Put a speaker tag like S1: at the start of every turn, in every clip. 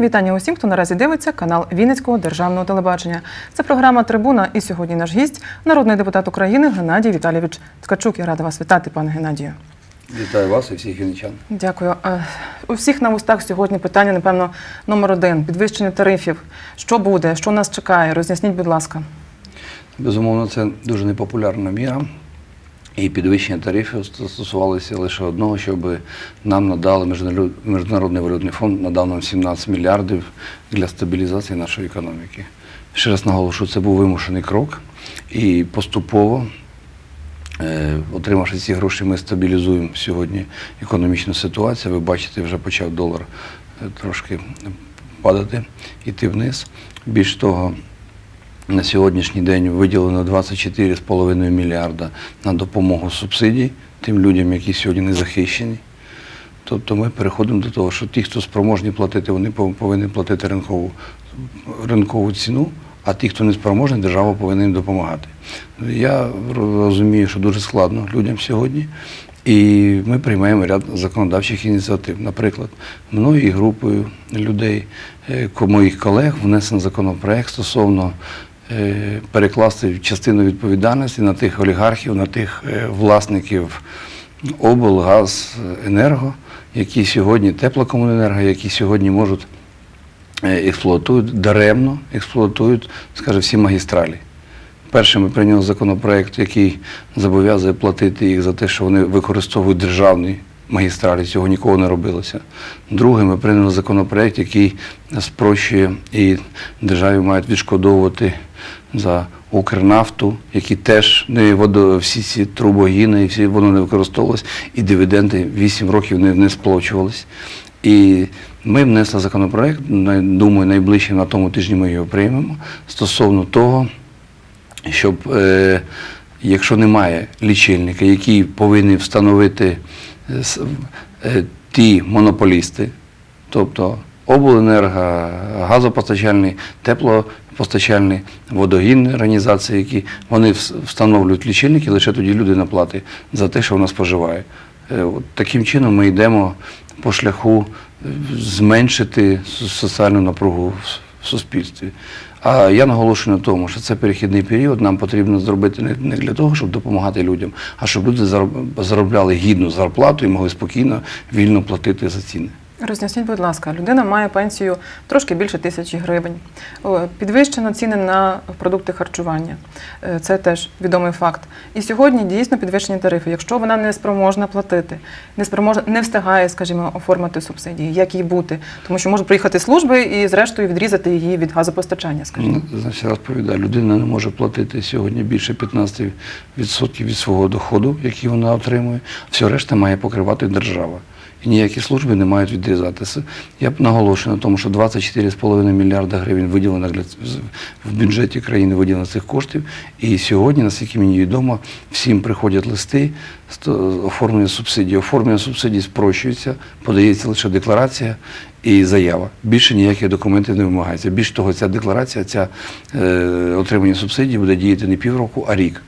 S1: Вітання усім, хто наразі дивиться канал Вінницького державного телебачення. Це програма Трибуна. І сьогодні наш гість, народний депутат України Геннадій Віталійович Ткачук. Я рада вас вітати, пане Геннадію.
S2: Вітаю вас і всіх вінничан.
S1: Дякую. Е, У всіх на устах сьогодні питання, напевно, номер один підвищення тарифів. Що буде? Що нас чекає? Роз'ясніть, будь ласка.
S2: Безумовно, це дуже непопулярна міра. І підвищення тарифів стосувалося лише одного, щоб нам надали Міжнародний валютний фонд надав нам 17 мільярдів для стабілізації нашої економіки. Ще раз наголошую, це був вимушений крок, і поступово, е, отримавши ці гроші, ми стабілізуємо сьогодні економічну ситуацію. Ви бачите, вже почав долар е, трошки падати, йти вниз. Більш того, на сьогоднішній день виділено 24,5 мільярда на допомогу субсидій тим людям, які сьогодні не захищені. Тобто ми переходимо до того, що ті, хто спроможні платити, вони повинні платити ринкову, ринкову ціну, а ті, хто не спроможний, держава повинна їм допомагати. Я розумію, що дуже складно людям сьогодні. І ми приймаємо ряд законодавчих ініціатив. Наприклад, мною і групою людей, е, моїх колег, внесено законопроект стосовно перекласти частину відповідальності на тих олігархів, на тих е, власників облгаз, енерго, які сьогодні теплокомуненерго, які сьогодні можуть е, експлуатують даремно, експлуатують, скажімо, всі магістралі. Перше, ми прийняли законопроект, який зобов'язує платити їх за те, що вони використовують державні магістралі. Цього ніколи не робилося. Друге, ми прийняли законопроект, який спрощує і державі мають відшкодовувати за Укрнафту, які теж не водо, всі ці трубогіни, і всі воно не використовувалось, і дивіденди 8 років не, не сплачувались. І ми внесли законопроект, думаю, найближче на тому тижні ми його приймемо стосовно того, щоб е, якщо немає лічильника, який повинен встановити е, е, ті монополісти, тобто обленерго, газопостачальні, теплопостачальні, водогінні організації, які вони встановлюють лічильники, лише тоді люди наплати за те, що вона споживає. Е, Таким чином ми йдемо по шляху зменшити соціальну напругу в суспільстві. А я наголошую на тому, що це перехідний період. Нам потрібно зробити не- для того, щоб допомагати людям, а щоб люди зароб- заробляли гідну зарплату і могли спокійно, вільно платити за ціни.
S1: Роз'ясніть, будь ласка, людина має пенсію трошки більше тисячі гривень. Підвищено ціни на продукти харчування. Е, Це теж відомий факт. І сьогодні дійсно підвищені тарифи. Якщо вона не спроможна платити, не спроможна, не встигає, скажімо, оформити субсидії, як їй бути, тому що можуть приїхати служби і, зрештою, відрізати її від газопостачання, скажімо.
S2: Ну, Значить, розповідаю, людина не може платити сьогодні більше 15% від свого доходу, який вона отримує. Все решта має покривати держава. І ніякі служби не мають відрізатися. Я б наголошую на тому, що 24,5 мільярда гривень виділено для в бюджеті країни виділено цих коштів. І сьогодні, наскільки мені відомо, всім приходять листи з оформлення субсидій. Оформлення субсидій спрощується, подається лише декларація і заява. Більше ніяких документів не вимагається. Більш того, ця декларація, ця е, отримання субсидій буде діяти не півроку, а рік.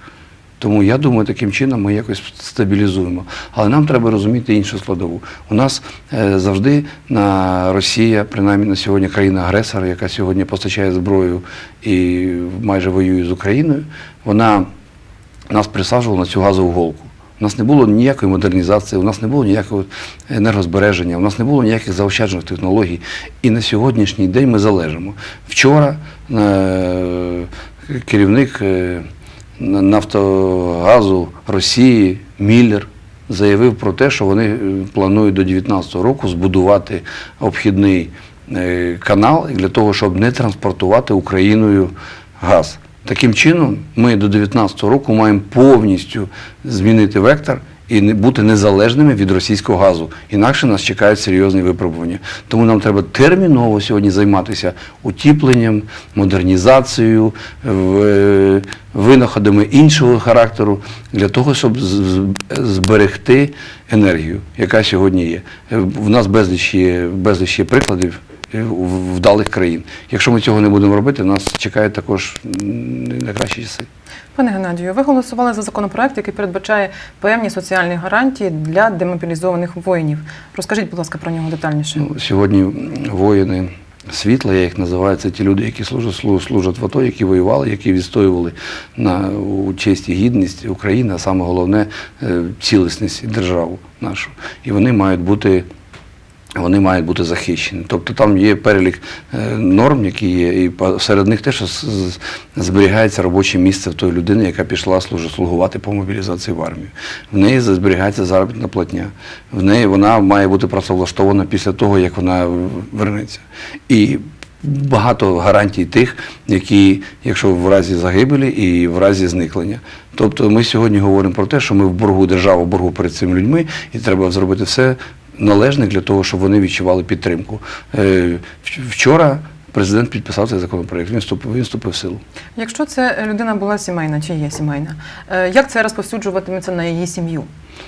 S2: Тому я думаю, таким чином ми якось стабілізуємо. Але нам треба розуміти іншу складову. У нас е, завжди на Росія, принаймні на сьогодні країна-агресор, яка сьогодні постачає зброю і майже воює з Україною, вона нас присаджувала на цю газову голку. У нас не було ніякої модернізації, у нас не було ніякого енергозбереження, у нас не було ніяких заощаджених технологій. І на сьогоднішній день ми залежимо. Вчора е, керівник е, Нафтогазу Росії Міллер заявив про те, що вони е, планують до 2019 року збудувати обхідний е, канал для того, щоб не транспортувати Україною газ. Таким чином, ми до 2019 року маємо повністю змінити вектор і бути незалежними від російського газу. Інакше нас чекають серйозні випробування. Тому нам треба терміново сьогодні займатися утіпленням, модернізацією, винаходами іншого характеру для того, щоб зберегти енергію, яка сьогодні є. Е, В нас безліч є, безліч є прикладів е, вдалих країн. Якщо ми цього не будемо робити, нас чекають також найкращі часи.
S1: Пане Геннадію, ви голосували за законопроект, який передбачає певні соціальні гарантії для демобілізованих воїнів. Розкажіть, будь ласка, про нього детальніше.
S2: Ну, сьогодні воїни світла, я їх називаю, це ті люди, які служать, слу- служать в АТО, які воювали, які відстоювали на у честь і гідність України, а саме головне е, цілісність державу нашу. І вони мають бути. Вони мають бути захищені. Тобто там є перелік е, норм, які є, і серед них теж зберігається робоче місце в тої людини, яка пішла слугувати по мобілізації в армію. В неї зберігається заробітна платня. В неї вона має бути працевлаштована після того, як вона вернеться. І багато гарантій тих, які, якщо в разі загибелі і в разі зникнення. Тобто ми сьогодні говоримо про те, що ми в боргу держава в боргу перед цими людьми, і треба зробити все належне для того, щоб вони відчували підтримку. Е, Вчора президент підписав цей законопроект. Він вступив, він вступив в силу.
S1: Якщо це людина була сімейна чи є сімейна, е, як це розповсюджуватиметься на її сім'ю?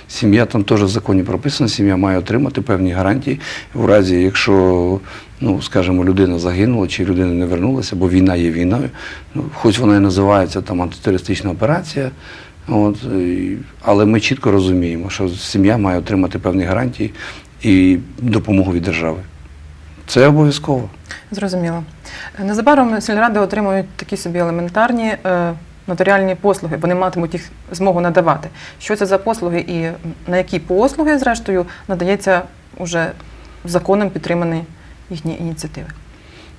S2: Сім'я там теж в законі прописана, сім'я має отримати певні гарантії у разі, якщо, ну, скажімо, людина загинула чи людина не вернулася, бо війна є війною, ну, хоч вона і називається там антитерористична операція, от, але ми чітко розуміємо, що сім'я має отримати певні гарантії і допомогу від держави. Це обов'язково.
S1: Зрозуміло. Незабаром сільради отримують такі собі елементарні е, нотаріальні послуги. Вони матимуть їх змогу надавати. Що це за послуги і на які послуги, зрештою, надається уже законом підтримані їхні ініціативи?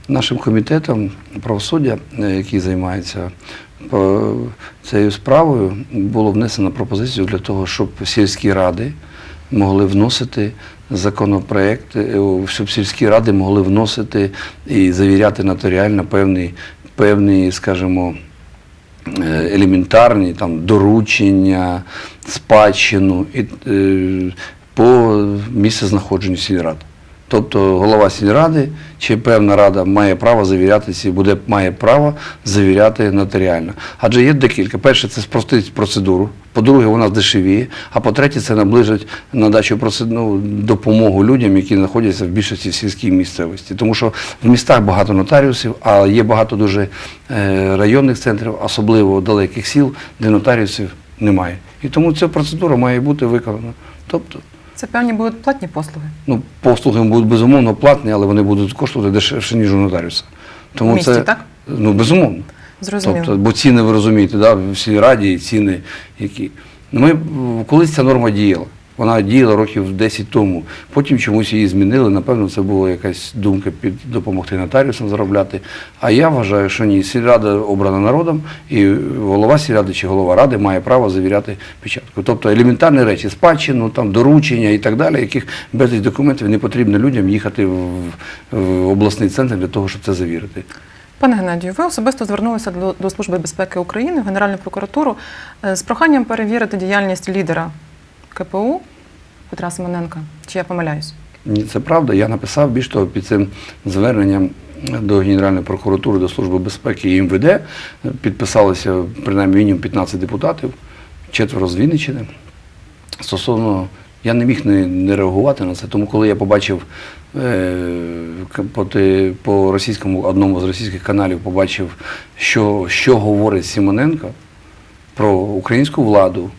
S2: Нашим комітетом правосуддя, е, який займається е, цією справою, було внесено пропозицію для того, щоб сільські ради могли вносити законопроект, е, щоб сільські ради могли вносити і завіряти нотаріально певні, певні скажімо, е, елементарні там, доручення, спадщину і, е, по місцезнаходженню сільрад. Тобто голова сільради чи певна рада має право завіряти ці, буде має право завіряти нотаріально. Адже є декілька. Перше, це спростить процедуру. По-друге, вона здешевіє. А по-третє, це наближить надачу ну, допомогу людям, які знаходяться в більшості сільській місцевості. Тому що в містах багато нотаріусів, а є багато дуже е, районних центрів, особливо далеких сіл, де нотаріусів немає. І тому ця процедура має бути виконана. Тобто,
S1: Це певні будуть платні послуги.
S2: Ну, послуги будуть безумовно платні, але вони будуть коштувати дешевше, ніж у нотаріуса. Тому
S1: місті,
S2: це,
S1: так?
S2: Ну, безумовно.
S1: Зрозуміло.
S2: Тобто, бо ціни, ви розумієте, да, в сільраді і ціни які. Ну, Ми, колись ця норма діяла. Вона діяла років 10 тому. Потім чомусь її змінили. Напевно, це була якась думка під допомогти нотаріусам заробляти. А я вважаю, що ні. Сільрада обрана народом, і голова сільради чи голова ради має право завіряти печатку. Тобто елементарні речі, спадщину, там, доручення і так далі, яких безліч документів не потрібно людям їхати в, в обласний центр для того, щоб це завірити.
S1: Пане Геннадію, ви особисто звернулися до, до Служби безпеки України в Генеральну прокуратуру е, з проханням перевірити діяльність лідера КПУ Петра Семененка. Чи я помиляюсь?
S2: Ні, це правда. Я написав більш того під цим зверненням до Генеральної прокуратури, до Служби безпеки і МВД. Підписалося принаймні мінімум 15 депутатів, четверо з Вінниччини. Стосовно, я не міг не, не реагувати на це, тому коли я побачив е, по, по російському одному з російських каналів, побачив, що, що говорить Симоненко про українську владу,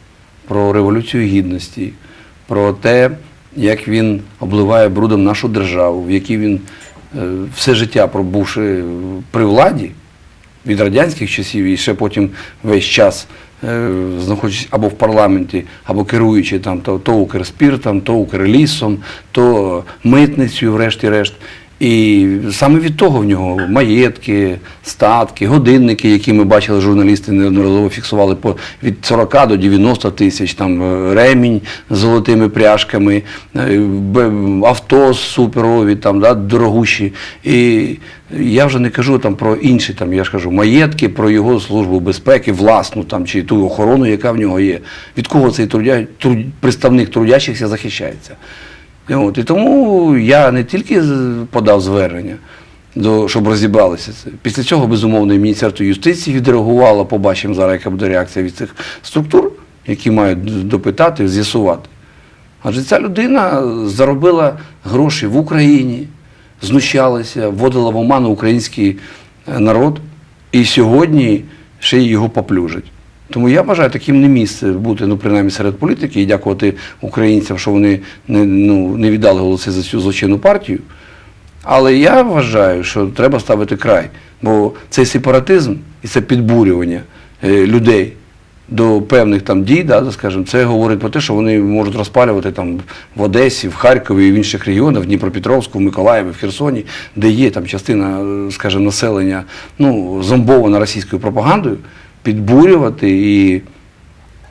S2: про революцію гідності, про те, як він обливає брудом нашу державу, в якій він е, все життя пробувши при владі від радянських часів і ще потім весь час е, знаходячись або в парламенті, або керуючи там то, то Укрспіртом, то Укрлісом, то митницею, врешті-решт. І саме від того в нього маєтки, статки, годинники, які ми бачили, журналісти неодноразово фіксували по від 40 до 90 тисяч, там е, ремінь з золотими пряжками, е, авто суперові, там, да, дорогущі. І я вже не кажу там про інші, там, я ж кажу, маєтки, про його службу безпеки, власну там, чи ту охорону, яка в нього є. Від кого цей трудя, труд, представник трудящихся захищається. От, і тому я не тільки подав звернення, до, щоб розібралися це. Після цього, безумовно, Міністерство юстиції відреагувало, побачимо зараз, яка буде реакція від цих структур, які мають допитати, з'ясувати. Адже ця людина заробила гроші в Україні, знущалася, вводила в оману український е, народ, і сьогодні ще й його поплюжать. Тому я вважаю, таким не місце бути, ну, принаймні серед політики, і дякувати українцям, що вони не, ну, не віддали голоси за цю злочинну партію. Але я вважаю, що треба ставити край. Бо цей сепаратизм і це підбурювання е, людей до певних там дій, да, скажімо, це говорить про те, що вони можуть розпалювати там в Одесі, в Харкові і в інших регіонах, в Дніпропетровську, в Миколаєві, в Херсоні, де є там частина, е, скажімо, населення ну, зомбована російською пропагандою, підбурювати і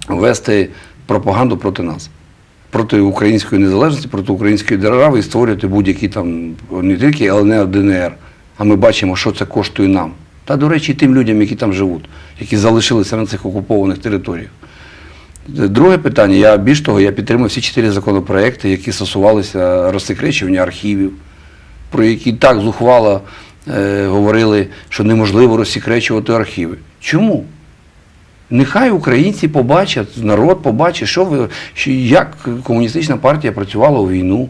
S2: вести пропаганду проти нас. Проти української незалежності, проти української держави і створювати будь-які там не тільки ЛНР, ДНР, а ми бачимо, що це коштує нам. Та, до речі, тим людям, які там живуть, які залишилися на цих окупованих територіях. Друге питання, я більш того, я підтримав всі чотири законопроекти, які стосувалися розсекречування архівів, про які так зухвало е, говорили, що неможливо розсекречувати архіви. Чому? Нехай українці побачать, народ побачить, що ви, що, як комуністична партія працювала у війну,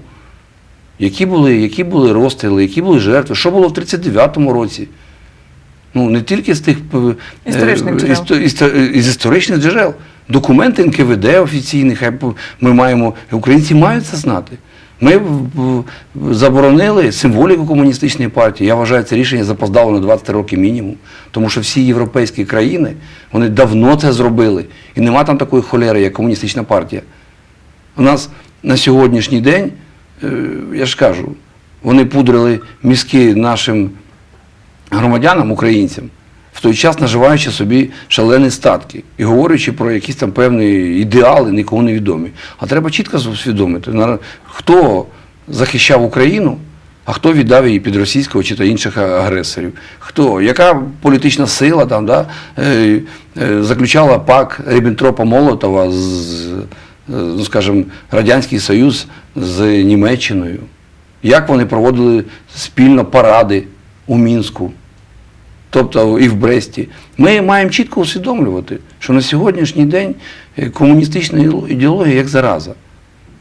S2: які були, які були розстріли, які були жертви, що було в 39-му році. Ну, не тільки з тих е,
S1: Історичних
S2: е,
S1: джерел.
S2: істо- істо- із історичних джерел. Документи НКВД офіційні, хай ми маємо, українці мають це знати. Ми заборонили символіку комуністичної партії. Я вважаю, це рішення запоздало на 20 років мінімум. Тому що всі європейські країни вони давно це зробили. І нема там такої холери, як комуністична партія. У нас на сьогоднішній день, е, я ж кажу, вони пудрили мізки нашим громадянам, українцям, в той час наживаючи собі шалені статки і говорячи про якісь там певні ідеали, нікому не відомі. А треба чітко усвідомити, хто захищав Україну, а хто віддав її під російського чи та інших агресорів. Хто, яка політична сила там, да, е, е, заключала пак Ріббентропа Молотова ну, скажімо, Радянський Союз з Німеччиною. Як вони проводили спільно паради у Мінську, тобто і в Бресті. Ми маємо чітко усвідомлювати, що на сьогоднішній день е, комуністична ідеологія як зараза.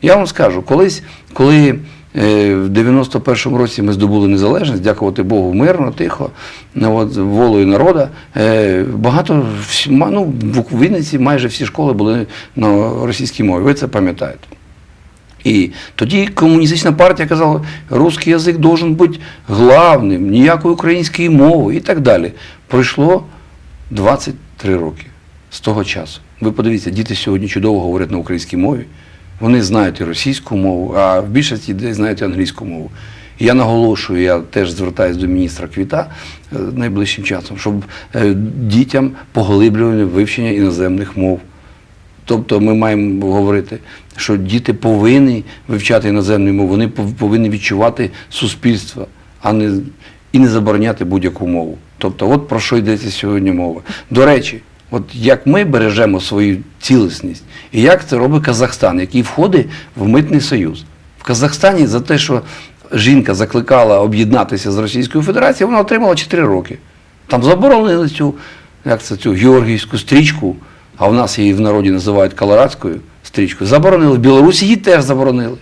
S2: Я вам скажу, колись, коли е, в 91-му році ми здобули незалежність, дякувати Богу, мирно, тихо, ну, от, волею народу, е, багато, ну, в Вінниці майже всі школи були на російській мові. Ви це пам'ятаєте. І тоді комуністична партія казала, русский язик должен бути главним, ніякої української мови і так далі. Пройшло 23 роки з того часу. Ви подивіться, діти сьогодні чудово говорять на українській мові. Вони знають і російську мову, а в більшості дітей знають і англійську мову. Я наголошую, я теж звертаюся до міністра Квіта е, найближчим часом, щоб е, дітям поглиблювали вивчення іноземних мов. Тобто ми маємо говорити, що діти повинні вивчати іноземну мову, вони повинні відчувати суспільство, а не і не забороняти будь-яку мову. Тобто, от про що йдеться сьогодні мова. До речі, от як ми бережемо свою цілісність, і як це робить Казахстан, який входить в митний союз. В Казахстані за те, що жінка закликала об'єднатися з Російською Федерацією, вона отримала 4 роки. Там заборонили цю, як це, цю георгіївську стрічку, а в нас її в народі називають колорадською стрічкою. Заборонили. В Білорусі її теж заборонили.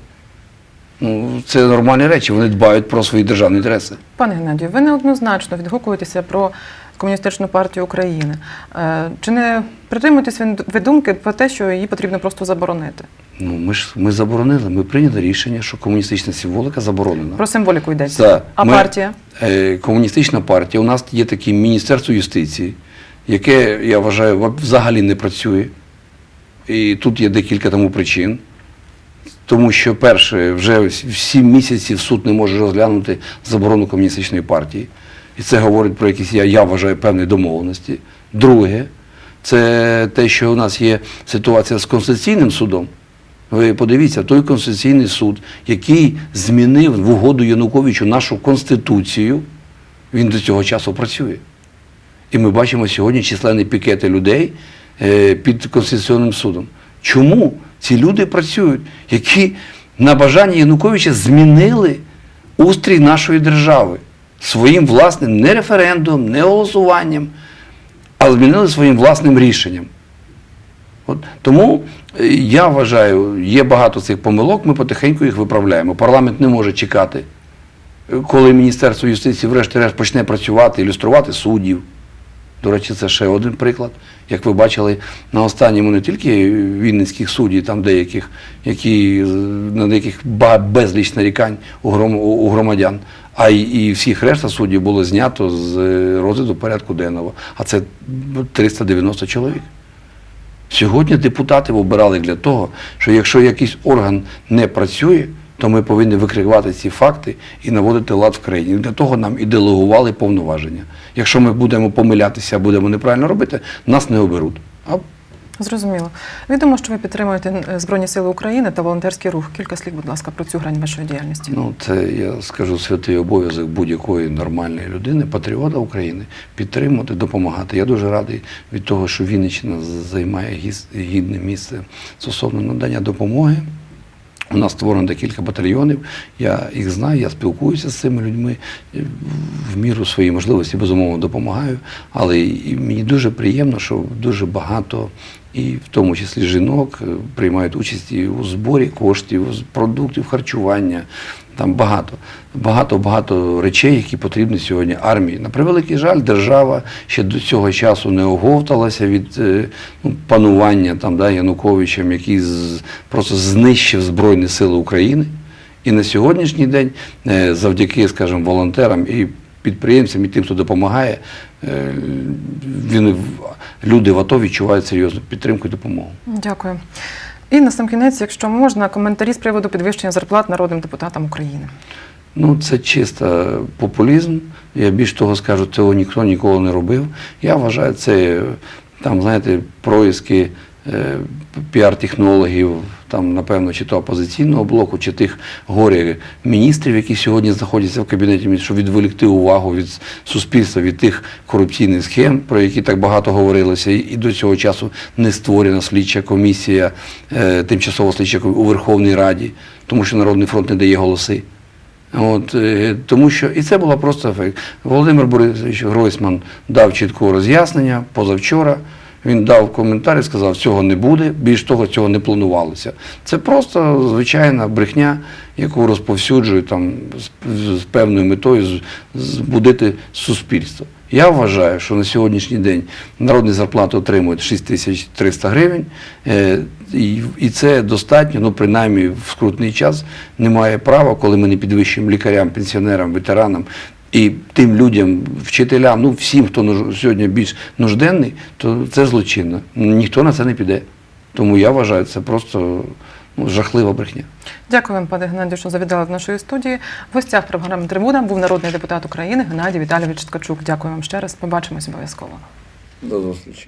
S2: Ну, це нормальні речі, вони дбають про свої державні інтереси.
S1: Пане Геннадію, ви неоднозначно відгукуєтеся про комуністичну партію України. Е, Чи не притримуєтесь ви думки про те, що її потрібно просто заборонити?
S2: Ну, ми ж ми заборонили, ми прийняли рішення, що комуністична символика заборонена.
S1: Про символіку йдеться.
S2: Це
S1: А
S2: ми-
S1: партія?
S2: Е, комуністична партія. У нас є таке Міністерство юстиції, яке, я вважаю, взагалі не працює. І тут є декілька тому причин. Тому що, перше, вже в сім місяців суд не може розглянути заборону комуністичної партії. І це говорить про якісь, я, я вважаю, певні домовленості. Друге, це те, що у нас є ситуація з Конституційним судом. Ви подивіться, той Конституційний суд, який змінив в угоду Януковичу нашу Конституцію, він до цього часу працює. І ми бачимо сьогодні численні пікети людей е, під Конституційним судом. Чому ці люди працюють, які на бажання Януковича змінили устрій нашої держави своїм власним не референдумом, не голосуванням, а змінили своїм власним рішенням. От, тому е, я вважаю, є багато цих помилок, ми потихеньку їх виправляємо. Парламент не може чекати, е, коли Міністерство юстиції врешті-решт почне працювати, ілюструвати суддів. До речі, це ще один приклад. Як ви бачили, на останньому не тільки вінницьких суддів, там деяких, які на деяких безліч нарікань у гром- у громадян, а й і всіх решта суддів було знято з е, розгляду порядку денного. А це ну, 390 чоловік. Сьогодні депутати обирали для того, що якщо якийсь орган не працює, то ми повинні викривати ці факти і наводити лад в країні. Для того нам і делегували повноваження. Якщо ми будемо помилятися, будемо неправильно робити, нас не оберуть. А
S1: Зрозуміло. Відомо, що ви підтримуєте е, Збройні Сили України та волонтерський рух. Кілька слів, будь ласка, про цю грань вашої діяльності.
S2: Ну, це я скажу святий обов'язок будь-якої нормальної людини, патріота України, підтримувати, допомагати. Я дуже радий від того, що Вінниччина займає гідне місце стосовно надання допомоги. У нас створено декілька батальйонів. Я їх знаю, я спілкуюся з цими людьми е, в міру своїх можливості, безумовно, допомагаю. Але мені дуже приємно, що дуже багато, і в тому числі жінок, е, приймають участь і у зборі коштів, продуктів харчування. Там багато, багато, багато речей, які потрібні сьогодні армії. На превеликий жаль, держава ще до цього часу не оговталася від е, ну, панування там, да, Януковичем, який з, просто знищив Збройні Сили України. І на сьогоднішній день, е, завдяки, скажімо, волонтерам і підприємцям, і тим, хто допомагає, е, він, люди в АТО відчувають серйозну підтримку і допомогу.
S1: Дякую. І на сам кінець, якщо можна, коментарі з приводу підвищення зарплат народним депутатам України.
S2: Ну, це чисто популізм. Я більш того скажу, цього ніхто ніколи не робив. Я вважаю, це там, знаєте, происки е, піар-технологів, там, напевно, чи то опозиційного блоку, чи тих горі міністрів, які сьогодні знаходяться в кабінеті, щоб відволікти увагу від суспільства, від тих корупційних схем, про які так багато говорилося, і, до цього часу не створена слідча комісія, е, тимчасова слідча комісія у Верховній Раді, тому що Народний фронт не дає голоси. Е, тому що і це була просто фейк. Володимир Борисович Гройсман дав чітке роз'яснення позавчора. Він дав коментар і сказав, цього не буде, більш того, цього не планувалося. Це просто звичайна брехня, яку розповсюджують там з, певною метою збудити суспільство. Я вважаю, що на сьогоднішній день народні зарплати отримують 6300 гривень, е, і це достатньо, ну принаймні в скрутний час немає права, коли ми не підвищуємо лікарям, пенсіонерам, ветеранам і тим людям, вчителям, ну всім, хто сьогодні більш нужденний, то це злочинно. Ніхто на це не піде. Тому я вважаю, це просто ну, жахлива брехня.
S1: Дякую вам, пане Геннадію, що завітали до нашої студії. В гостях програми Трибуна був народний депутат України Геннадій Віталійович Ткачук. Дякую вам ще раз. Побачимось обов'язково.
S2: До зустрічі.